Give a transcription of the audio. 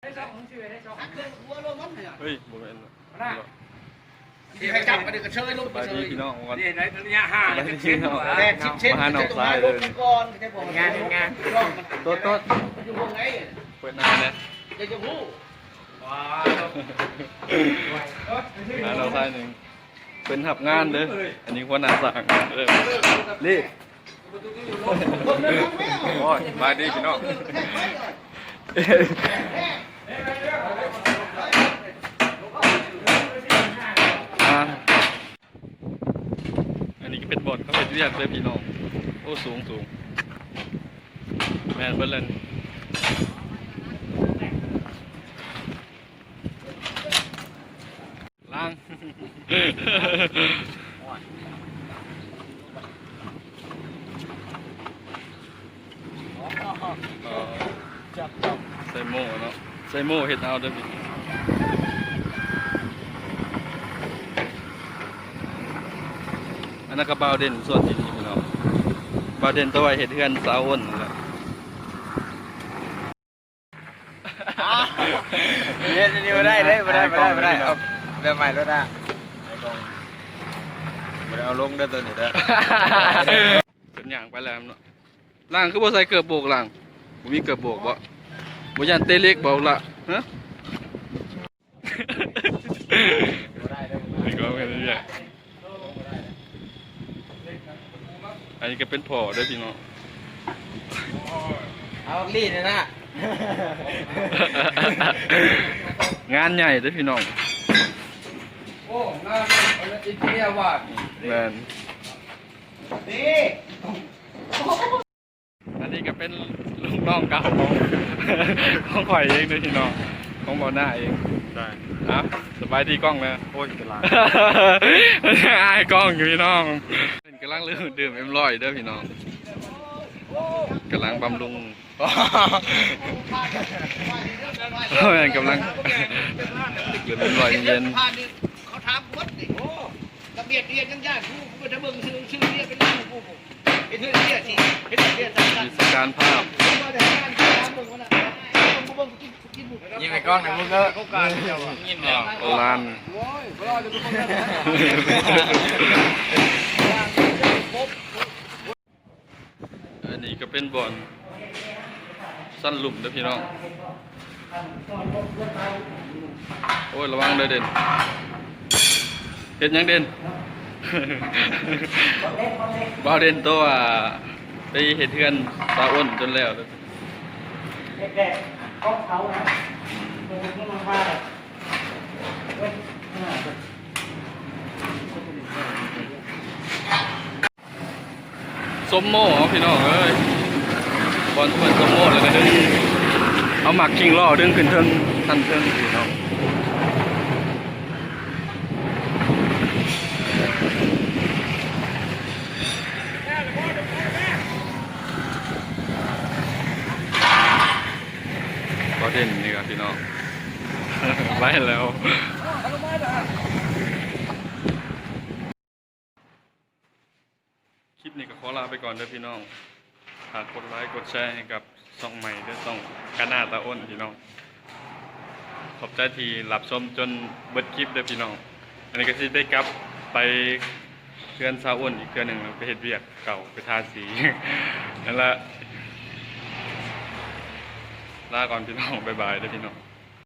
เฮ้ยบ่แม่นที่ให้จับมาดึกกระเชยลงสบายดีพี่น้องวันนี่ในระยะห่างสบายจะดีเช็พี่ดน้องหัวแรกชิดเช่นมาหาน้องซ้ายลเลยงก่อนจะบอกงานงานโต๊ดโต๊ดอยู่วงไหนเปิดหน้าเนี่ยจะจะพูดว้าหาน้องซ้ายหนึ่งเป็นหับงานเด้ออันนี้หัวหน้าสั่งเด้อรีบคนเดินทางแม่โอ้ยสบายดีพี่น้อง อ่าอันนี้ก็เป็นบอลเขาเป็นเรียกเลยพี่น้อง โอ้สูงสูงแมนเบิ้ลเลนล้างเอ่อใส่โม่เนาะ ใส่โม่เห็ดเอาเด้อพี่อันนั้นก็บาวเด่นส่วนที่นี่พี่น้องบาวเด่นตัวไว้เห็ดเฮือนสาวอ้นนั่นแหละเนี่ยจะนี่มาได้เลยมาได้มาได้มาได้เอาแบบใหม่แล้วนะบ่ได้เอาลงได้อตัวนี้เด้อ เป็นอย่างไปแล้วเนาะล่างคือบ่ใส่เกือบโบกล่างบ่มีเกือบโบกบ่ บ่ยันเตะเล็กบ่ล่ะฮะนี่ก็เป็นเรื่อยอันนี้ก็เป็นพ่อเด้วยพี่น้องเอาลีดนะนะงานใหญ่เด้วยพี่น้องโอ้งานอินเดียว่าแมนนี่ อันนี้ก็เป็นลูกน้องเก่าของ ของข่อยเองเด้วยพี่น้องของบอหน้าเองได้อะสบายดีกล้องเลยโอ้ยเป็นไรอายกล้องอยู่พี่น้องเป็นกำลังเรื่องดื่มเอ็มร้อยเด้อพี่น้องกำลังบำรุงเฮ้ยกำลังดื่มเอ็มร้อยเย็นผ่านนี่เขาถามวัดนี่โอ้ระเบียดเรียนยังยากกูกูจะเบิ่งชื่อชื่อเรียกเป็นชื่อกูกูเป็นชื่อเรียกสิเป็นเรียกสังกัดกิจการภาพ กล้องหน่อยมึงก็เขากเดียวยิงเดียวโอรานโอ้ยรอจะเป็นคนนั้นอันนี้ก็เป็นบอนสั้นหลุมเด้อพี่น้อง โอ้ย ระวังเด้อเด่นเห็นยังเด่นบ่าวเด่นตัวไปเห็ดเทือนสาอ้นจนแล้วเด้อแรกๆของเขานะ มันที่มันว่าแบบเว้ยอ่าสมโม่เอพี่น้องเอ้ยบอลเปิดสมโม่เลยนะเด้อเอาหมักคิงล่อดึงขึ้นเทิงทันเทิงพี่น้องก็เด่นนี่ครับพี่น้อง ไล่แล้วคลิปนี้ก็ขอลาไปก่อนเด้อพี่น้องฝากกดไลค์กดแชร์ให้กับช่องใหม่ด้อช่องกานาตาอ้นพี่น้อง ขอบใจที่รับชมจนเบิดคลิปเด้อพี่น้อง อันนี้ก็สิได้กลับไปเพื่อนซาอ้นอีกเพื่อนหนึ่งไปเฮ็ดเวียกเก่าไปทาสีนั่นละลาก่อนพี่น้อง บ๊ายบายเด้อพี่น้อง